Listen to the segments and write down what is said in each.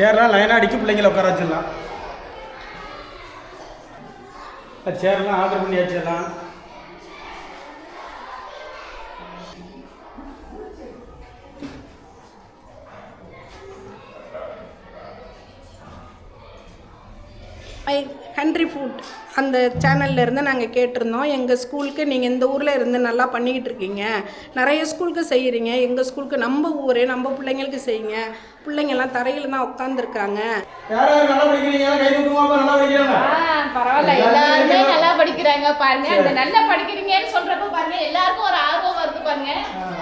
சேர்லாம் லைனாக அடிக்க பிள்ளைங்கள உட்கார வச்சிடலாம். சேர்லாம் ஆர்டர் பண்ணி மை கண்ட்ரி ஃபுட் அந்த சேனல்ல இருந்து நாங்கள் கேட்டிருந்தோம். எங்கள் ஸ்கூலுக்கு நீங்கள் இந்த ஊரில் இருந்து நல்லா பண்ணிக்கிட்டு இருக்கீங்க. நிறைய ஸ்கூலுக்கு செய்கிறீங்க எங்கள் ஸ்கூலுக்கு நம்ம ஊரே நம்ம பிள்ளைங்களுக்கு செய்யுங்க. பிள்ளைங்கெல்லாம் தரையில் தான் உட்காந்துருக்காங்க யார் யார் நல்லா படிக்கிறீங்க? கை தூக்குமாப்பா நல்லா படிக்கிறாங்க. ஆ, பரவாயில்ல. எல்லாருமே நல்லா படிக்கிறாங்க பாருங்க. அந்த நல்லா படிக்கிறீங்கன்னு சொல்றப்ப பாருங்க எல்லாருக்கும் ஒரு ஆர்வம் வருது பாருங்க.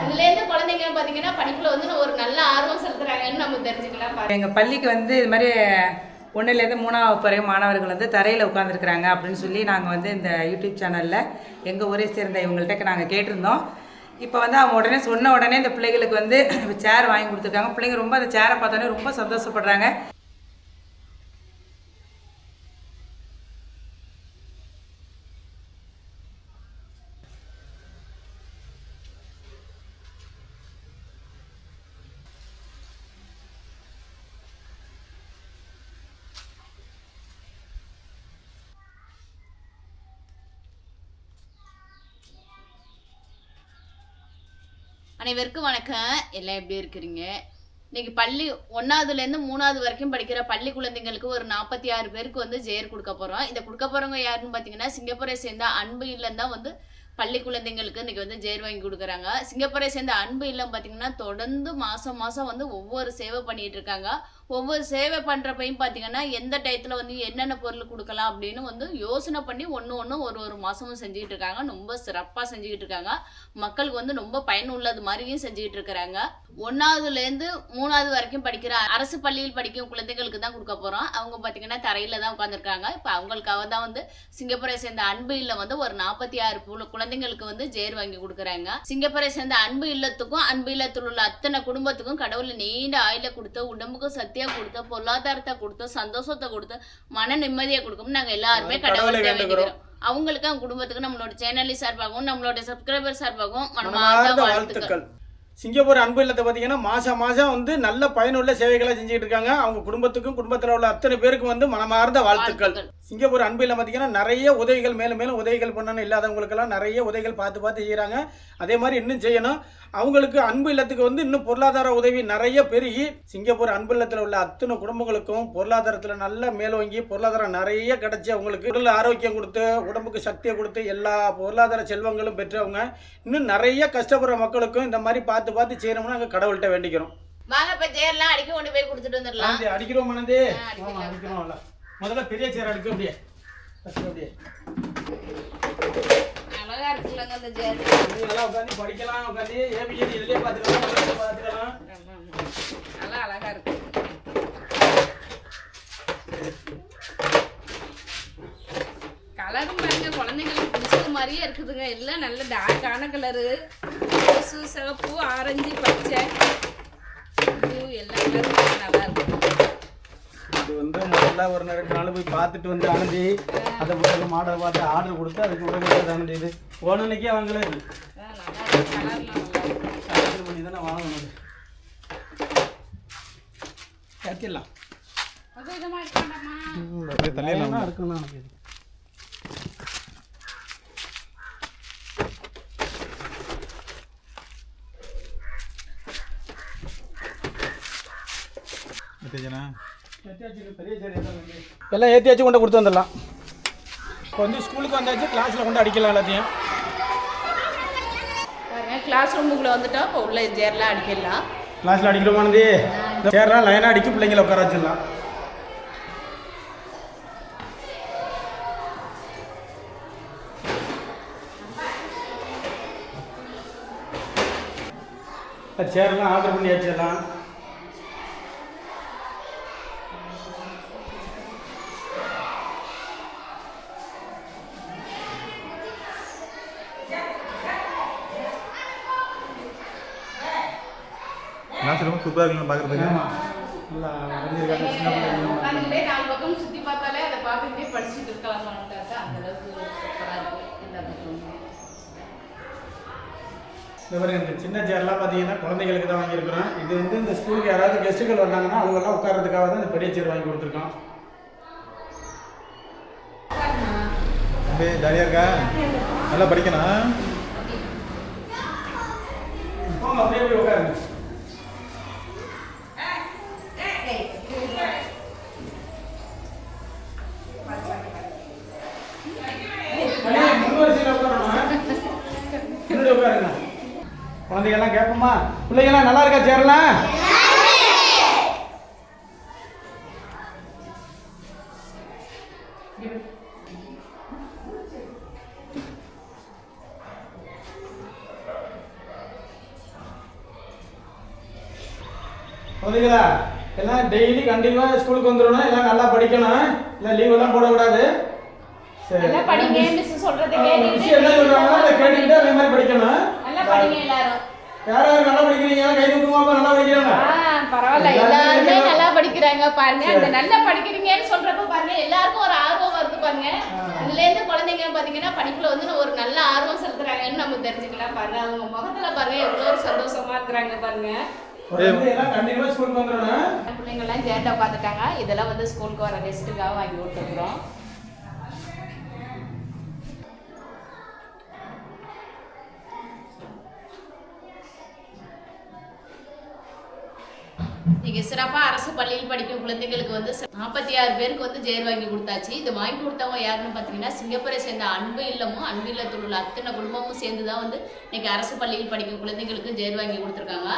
இதுல இருந்து குழந்தைங்க பாத்தீங்கன்னா படிப்புல வந்து ஒரு நல்ல ஆர்வம் செலுத்துறாங்கன்னு நம்ம தெரிஞ்சுக்கலாம் பாருங்க. எங்கள் பள்ளிக்கு வந்து இது மாதிரி ஒன்றுலேருந்து மூணாவது வகுப்பு வரைக்கும் மாணவர்கள் வந்து தரையில் உட்காந்துருக்குறாங்க அப்படின்னு சொல்லி நாங்கள் வந்து இந்த யூடியூப் சேனலில் எங்கள் ஊரை சேர்ந்த இவங்கள்ட்ட நாங்கள் கேட்டிருந்தோம். இப்போ வந்து அவங்க உடனே சொன்ன உடனே இந்த பிள்ளைகளுக்கு வந்து சேர் வாங்கி கொடுத்துருக்காங்க. பிள்ளைங்க ரொம்ப அந்த சேரை பார்த்தோன்னே ரொம்ப சந்தோஷப்படுறாங்க. அனைவருக்கும் வணக்கம். எல்லாம் எப்படி இருக்கிறீங்க? இன்னைக்கு பள்ளி ஒன்னாவதுலேருந்து மூணாவது வரைக்கும் படிக்கிற பள்ளி குழந்தைங்களுக்கு ஒரு நாற்பத்தி ஆறு பேருக்கு வந்து ஜெயர் கொடுக்க போகிறோம் இந்த கொடுக்க போகிறவங்க யாருன்னு பார்த்தீங்கன்னா சிங்கப்பூரை சேர்ந்த அன்பு இல்லம் தான் வந்து பள்ளி குழந்தைங்களுக்கு இன்னைக்கு வந்து ஜெயர் வாங்கி கொடுக்குறாங்க. சிங்கப்பூரை சேர்ந்த அன்பு இல்லம் பார்த்தீங்கன்னா தொடர்ந்து மாதம் மாதம் வந்து ஒவ்வொரு சேவை பண்ணிகிட்டு இருக்காங்க. ஒவ்வொரு சேவை பண்ணுறப்பையும் பார்த்தீங்கன்னா எந்த டயத்தில் வந்து என்னென்ன பொருள் கொடுக்கலாம் அப்படின்னு வந்து யோசனை பண்ணி ஒன்று ஒன்று ஒரு ஒரு மாதமும் செஞ்சுக்கிட்டு இருக்காங்க. ரொம்ப சிறப்பாக செஞ்சுக்கிட்டு இருக்காங்க. மக்களுக்கு வந்து ரொம்ப பயனுள்ளது மாதிரியும் செஞ்சுக்கிட்டு இருக்கிறாங்க. ஒன்றாவதுலேருந்து மூணாவது வரைக்கும் படிக்கிற அரசு பள்ளியில் படிக்கும் குழந்தைகளுக்கு தான் கொடுக்க போகிறோம் அவங்க பார்த்தீங்கன்னா தரையில் தான் உட்காந்துருக்காங்க இப்போ அவங்களுக்காக தான் வந்து சிங்கப்பூரை சேர்ந்த அன்பு இல்லம் வந்து ஒரு நாற்பத்தி ஆறு குழந்தைங்களுக்கு வந்து ஜேர் வாங்கி கொடுக்குறாங்க. சிங்கப்பூரை சேர்ந்த அன்பு இல்லத்துக்கும் அன்பு இல்லத்தில் உள்ள அத்தனை குடும்பத்துக்கும் கடவுள் நீண்ட ஆயில கொடுத்து உடம்புக்கு சத்தியா கொடுத்து பொருளாதாரத்தை கொடுத்து சந்தோஷத்தை கொடுத்து மன நிம்மதியை கொடுக்கும். நாங்கள் எல்லாருமே கடவுளை வேண்டுகிறோம். அவங்களுக்கு அவங்க குடும்பத்துக்கு நம்மளோட சேனலி சார்பாகவும் நம்மளோட சப்ஸ்கிரைபர் சார்பாகவும் மனமார்ந்த வாழ்த்துக்கள். சிங்கப்பூர் அன்பு இல்லத்தை பார்த்தீங்கன்னா மாதம் மாதம் வந்து நல்ல பயனுள்ள சேவைகளை செஞ்சுட்டு இருக்காங்க. அவங்க குடும்பத்துக்கும் குடும்பத்தில் உள்ள அத்தனை பேருக்கும் வந்து மனமார்ந்த வாழ்த்துக்கள். சிங்கப்பூர் அன்பு இல்லம் பார்த்தீங்கன்னா நிறைய உதவிகள் மேலும் மேலும் உதவிகள் பண்ணணும் இல்லாதவங்களுக்கெல்லாம் நிறைய உதவிகள் பார்த்து பார்த்து செய்கிறாங்க அதே மாதிரி இன்னும் செய்யணும். அவங்களுக்கு அன்பு இல்லத்துக்கு வந்து இன்னும் பொருளாதார உதவி நிறைய பெருகி சிங்கப்பூர் அன்பு இல்லத்தில் உள்ள அத்தனை குடும்பங்களுக்கும் பொருளாதாரத்தில் நல்ல மேலோங்கி பொருளாதாரம் நிறைய கிடைச்சி அவங்களுக்கு உடல் ஆரோக்கியம் கொடுத்து உடம்புக்கு சக்தியை கொடுத்து எல்லா பொருளாதார செல்வங்களும் பெற்றவங்க. இன்னும் நிறைய கஷ்டப்படுற மக்களுக்கும் இந்த மாதிரி பார்த்து பார்த்து செய்யணும்னு நாங்கள் கடவுள்கிட்ட வேண்டிக்கிறோம் வாங்க இப்ப சேர்லாம் அடிக்க கொண்டு போய் கொடுத்துட்டு வந்துடலாம். ஆனந்தி, அடிக்கிறோம் அடிக்கலாம். ஆமா அடிக்கிறோம்ல முதல்ல பெரிய சேர் அடிக்க அப்படியே. First அப்படியே. அழகா இருக்குல்லங்க அந்த சேர் நீ நல்லா உட்காந்து படிக்கலாம் உட்காந்து ஏபிஜி இதுலயே பார்த்துக்கலாம் இதுலயே பார்த்துக்கலாம். நல்லா அழகா இருக்கு. கலரும் பாருங்க குழந்தைங்களுக்கு மாதிரியே இருக்குதுங்க. எல்லாம் நல்ல டார்க்கான கலரு ரோஸு சிவப்பு ஆரஞ்சு பச்சை. ப்ளூ எல்லா கலரும் நல்லா இருக்கு இது வந்து முதல்ல ஒரு ரெண்டு நாள் போய் பார்த்துட்டு வந்து ஆனந்தி அதை பிறகு மாடலை பார்த்து ஆர்டர் கொடுத்து அதுக்கு பிறகு ஆனந்தி இது. போனன்னைக்கே வாங்கல இது. பண்ணி தானே வாங்கணும் இதமா இருக்காண்டாமா தலையெல்லாம் இருக்கணும் எல்லாம் ஏற்றியாச்சும் கொண்டு கொடுத்து வந்துடலாம். இப்போ வந்து ஸ்கூலுக்கு வந்தாச்சு கிளாஸில் கொண்டு அடிக்கலாம் எல்லாத்தையும். பாருங்க கிளாஸ் ரூமுக்குள்ள வந்துட்டோம் இப்போ உள்ள சேர்லாம் அடிக்கலாம். கிளாஸில் அடிக்கிறோமானது சேர்லாம் லைனாக அடிக்க பிள்ளைங்கள உட்கார வச்சிடலாம். சேர்லாம் ஆர்டர் பண்ணி வச்சிடலாம். என்ன சொல்லுங்க சூப்பராக இருக்குங்க பார்க்குறதுக்கு நல்லா வரைஞ்சிருக்காங்க. சின்ன பிள்ளைங்க உட்காந்துக்கிட்டே நாலு பக்கம் சுத்தி பார்த்தாலே அதை பார்த்துக்கிட்டே படிச்சுட்டு இருக்கலாம் அந்த அளவுக்கு சூப்பரா இருக்கு. இந்த சின்ன சேர்லாம் பார்த்தீங்கன்னா குழந்தைகளுக்கு தான் வாங்கியிருக்கிறோம். இது வந்து இந்த ஸ்கூலுக்கு யாராவது கெஸ்ட்டுகள் வந்தாங்கன்னா அவங்கெல்லாம் உட்கார்றதுக்காக தான் இந்த பெரிய சேர் வாங்கி கொடுத்துருக்கோம். ஜாலியாக இருக்கா? நல்லா படிக்கணும் போங்க அப்படியே போய் கேட்போமா பிள்ளைங்களாம் நல்லா இருக்கா சேரலாம் குழந்தைகளா எல்லாம் டெய்லி கண்டிப்பாக ஸ்கூலுக்கு வந்துடணும். எல்லாம் நல்லா படிக்கணும். இல்லை லீவ் எல்லாம் போடக்கூடாது. சரி. என்ன சொல்றாங்களோ அதை கேட்டுக்கிட்டு அதே மாதிரி படிக்கணும். நல்லா படிங்க எல்லாரும். யார் யார் நல்லா படிக்கிறீங்க? கை தூக்குமாப்பா நல்லா படிக்கிறாங்க. ஆ, பரவாயில்ல. எல்லாருமே நல்லா படிக்கிறாங்க பாருங்க. அந்த நல்லா படிக்கிறீங்கன்னு சொல்றப்ப பாருங்க எல்லாருக்கும் ஒரு ஆர்வம் வருது பாருங்க. இதுல இருந்து குழந்தைங்க பாத்தீங்கன்னா படிப்புல வந்து ஒரு நல்ல ஆர்வம் செலுத்துறாங்கன்னு நம்ம தெரிஞ்சுக்கலாம் பாருங்க. அவங்க முகத்துல பாருங்க எவ்வளவு ஒரு சந்தோஷமா இருக்கிறாங்க பாருங்க. குழந்தை எல்லாம் கண்டிப்பாக ஸ்கூலுக்கு வந்துடணும். பிள்ளைங்க எல்லாம் ஜேட்டா பார்த்துட்டாங்க. இதெல்லாம் வந்து ஸ்கூலுக்கு வர கெஸ்ட்டுக்காக வாங்கி கொடுத்துருக்குறோம். நீங்க சிறப்பா அரசு பள்ளியில் படிக்கும் குழந்தைகளுக்கு வந்து நாற்பத்தி ஆறு பேருக்கு வந்து ஜெயர் வாங்கி கொடுத்தாச்சு. இது வாங்கி கொடுத்தவங்க யாருன்னு பார்த்தீங்கன்னா சிங்கப்பூரை சேர்ந்த அன்பு இல்லமும் அன்பு இல்லத்தில் உள்ள அத்தனை குடும்பமும் சேர்ந்து தான் வந்து இன்னைக்கு அரசு பள்ளியில் படிக்கும் குழந்தைங்களுக்கு ஜெயர் வாங்கி கொடுத்துருக்காங்க.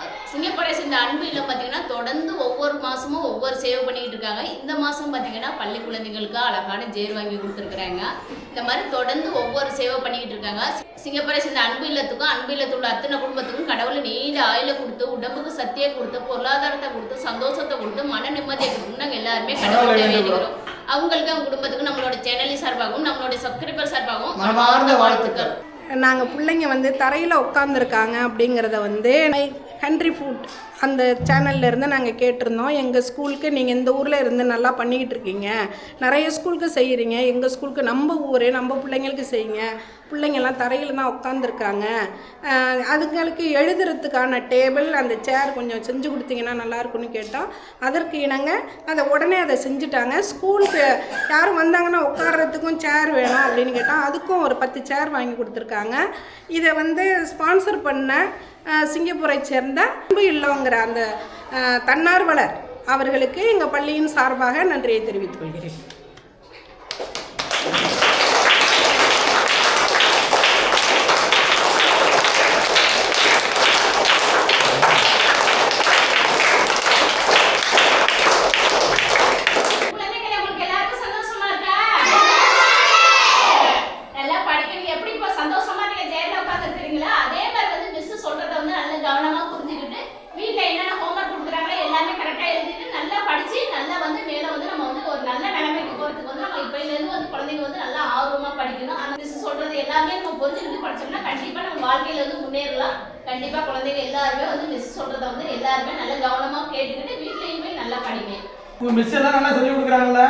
அஹ் சிங்கப்பூரை சேர்ந்த அன்பு இல்லம் பார்த்தீங்கன்னா தொடர்ந்து ஒவ்வொரு மாசமும் ஒவ்வொரு சேவை பண்ணிக்கிட்டு இருக்காங்க. இந்த மாசம் பார்த்தீங்கன்னா பள்ளி குழந்தைகளுக்கு அழகான ஜெயர் வாங்கி கொடுத்துருக்குறாங்க. இந்த மாதிரி தொடர்ந்து ஒவ்வொரு சேவை பண்ணிக்கிட்டு இருக்காங்க. சிங்கப்பூரை சேர்ந்த அன்பு இல்லத்துக்கும் அன்பு இல்லத்தில் உள்ள அத்தனை குடும்பத்துக்கும் கடவுளை நீண்ட ஆயுள கொடுத்து உடம்புக்கு சக்தியை கொடுத்து பொருளாதாரத்தை கொடுத்து சந்தோஷத்தை கொடுத்து மன நிம்மதியை கொடுத்து நாங்கள் எல்லாருமே கடவுளை வேண்டிக்கிறோம். அவங்களுக்கு அவங்க குடும்பத்துக்கு நம்மளோட சேனல் சார்பாகவும் நம்மளோட சப்ஸ்கிரைபர் சார்பாகவும் மனமார்ந்த வாழ்த்துக்கள். நாங்கள் பிள்ளைங்க வந்து தரையில் உட்காந்துருக்காங்க அப்படிங்கிறத வந்து கண்ட்ரி ஃபுட் அந்த சேனல்ல இருந்து நாங்கள் கேட்டிருந்தோம். எங்கள் ஸ்கூலுக்கு நீங்கள் இந்த ஊரில் இருந்து நல்லா பண்ணிக்கிட்டு இருக்கீங்க. நிறைய ஸ்கூலுக்கு செய்கிறீங்க எங்கள் ஸ்கூலுக்கு நம்ம ஊரே நம்ம பிள்ளைங்களுக்கு செய்யுங்க. பிள்ளைங்கெல்லாம் தரையில் தான் உட்காந்துருக்காங்க அதுங்களுக்கு எழுதுறதுக்கான டேபிள் அந்த சேர் கொஞ்சம் செஞ்சு கொடுத்தீங்கன்னா நல்லாயிருக்கும்னு கேட்டோம். அதற்கு இணங்க அதை உடனே அதை செஞ்சுட்டாங்க. ஸ்கூலுக்கு யாரும் வந்தாங்கன்னா உட்கார்றதுக்கும் சேர் வேணும் அப்படின்னு கேட்டால் அதுக்கும் ஒரு பத்து சேர் வாங்கி கொடுத்துருக்காங்க. இதை வந்து ஸ்பான்சர் பண்ண சிங்கப்பூரை சேர்ந்த அன்பு இருக்கிற அந்த தன்னார்வலர் அவர்களுக்கு எங்கள் பள்ளியின் சார்பாக நன்றியை தெரிவித்துக் கொள்கிறேன் குழந்தைகளே, உங்களுக்கு எல்லாருக்கும் சந்தோஷமா இருக்கா? நல்லா படிக்கிறீங்க. எப்படி இப்ப சந்தோஷமா நீங்க ஜெயில்ல உட்கார்ந்திருக்கிறீங்களோ, அதே மாதிரி வந்து miss சொல்றதை வந்து நல்லா கவனமா புரிஞ்சுக்கிட்டு, வீட்ல என்னென்ன homework கொடுக்குறாங்களோ எல்லாமே correct ஆ எழுதிட்டு, நல்லா படிச்சு, நல்லா வந்து மேல வந்து நம்ம வந்து ஒரு நல்ல நிலைமைக்கு போறதுக்கு வந்து நம்ம இப்பையில இருந்து வந்து குழந்தைங்க வந்து நல்லா ஆர்வமா படிக்கணும். அந்த miss சொல்றது எல்லாமே நம்ம புரிஞ்சுக்கிட்டு படிச்சோம்னா கண்டிப்பா நம்ம வாழ்க்கையில வந்து முன்னேறலாம். கண்டிப்பா குழந்தைங்க எல்லாருமே வந்து மிஸ் சொல்கிறத வந்து எல்லாருமே நல்லா கவனமா கேட்டுக்கிட்டு வீட்லயுமே நல்லா படிங்க. மிஸ் எல்லாம் நல்லா சொல்லி கொடுக்குறாங்களா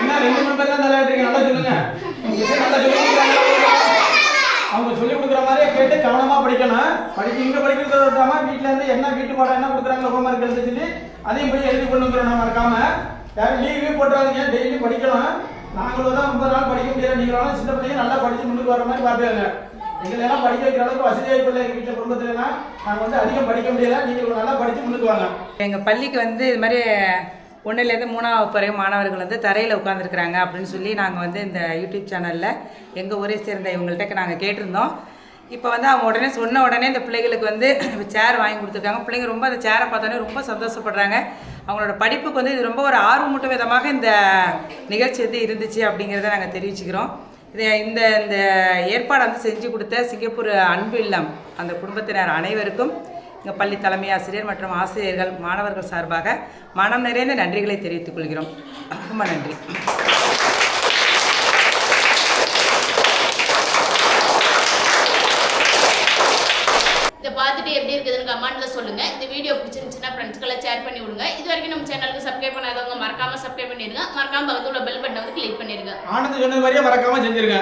என்ன ரெண்டு மூணு பேர் தான் தலையாட்டுறீங்க நல்லா சொல்லுங்க. மிஸ் நல்லா சொல்லி கொடுக்குறாங்களா? அவங்க சொல்லி கொடுக்குற மாதிரியே கேட்டு கவனமா படிக்கணும். படிக்க இங்க படிக்கிறது விட்டாம வீட்ல இருந்து என்ன வீட்டு பாடம் என்ன கொடுக்குறாங்க ஹோம்ஒர்க் எழுதி சொல்லி அதையும் போய் எழுதி கொண்டு வந்துடணும் மறக்காம. யாரும் லீவே போட்டுறாதீங்க. டெய்லி படிக்கணும் நாங்களும் தான் ரொம்ப நாள் படிக்க முடியாது நீங்களும் சின்ன பிள்ளைங்க நல்லா படிச்சு முன்னுக்கு வர மாதிரி பார்த்துக்கோங்க. எங்களை எல்லாம் படிக்க வைக்கிற அளவுக்கு வசதியாக பிள்ளை எங்கள் வீட்டில் குடும்பத்துலலாம் நாங்கள் வந்து அதிகம் படிக்க முடியல. நீங்கள் நல்லா படித்து முன்னுக்கு வாங்க. எங்கள் பள்ளிக்கு வந்து இது மாதிரி ஒன்றுலேருந்து மூணாவது வகுப்பு வரைக்கும் மாணவர்கள் வந்து தரையில் உட்காந்துருக்குறாங்க அப்படின்னு சொல்லி நாங்கள் வந்து இந்த யூடியூப் சேனலில் எங்கள் ஊரை சேர்ந்த இவங்கள்ட்ட நாங்கள் கேட்டிருந்தோம். இப்போ வந்து அவங்க உடனே சொன்ன உடனே இந்த பிள்ளைகளுக்கு வந்து சேர் வாங்கி கொடுத்துருக்காங்க. பிள்ளைங்க ரொம்ப அந்த சேரை பார்த்தோன்னே ரொம்ப சந்தோஷப்படுறாங்க. அவங்களோட படிப்புக்கு வந்து இது ரொம்ப ஒரு ஆர்வமூட்டும் விதமாக இந்த நிகழ்ச்சி வந்து இருந்துச்சு அப்படிங்கிறத நாங்கள் தெரிவிச்சுக்கிறோம். இது இந்த இந்த ஏற்பாடு வந்து செஞ்சு கொடுத்த சிங்கப்பூர் அன்பு இல்லம் அந்த குடும்பத்தினர் அனைவருக்கும் எங்கள் பள்ளி தலைமை ஆசிரியர் மற்றும் ஆசிரியர்கள் மாணவர்கள் சார்பாக மனம் நிறைந்த நன்றிகளை தெரிவித்துக் கொள்கிறோம். ரொம்ப நன்றி இதை பார்த்துட்டு எப்படி இருக்குதுன்னு கமெண்ட்ல சொல்லுங்க. இந்த வீடியோ பிடிச்சிருந்துச்சுன்னா ஃப்ரெண்ட்ஸ்க்கெல்லாம் ஷேர் பண்ணி விடுங்க. இது வரைக்கும் நம்ம சேனலுக்கு சப்ஸ்கிரைப் பண்ணாதவங்க மறக்காம சப்ஸ்கிரைப் பண்ணிடுங்க. மறக்காம பக்கத்துல பெல் பட்டனை வந்து கிளிக் பண்ணிடுங்க. ஆனந்த் சொன்னது மாதிரியே மறக்காம செஞ்சிருங்க.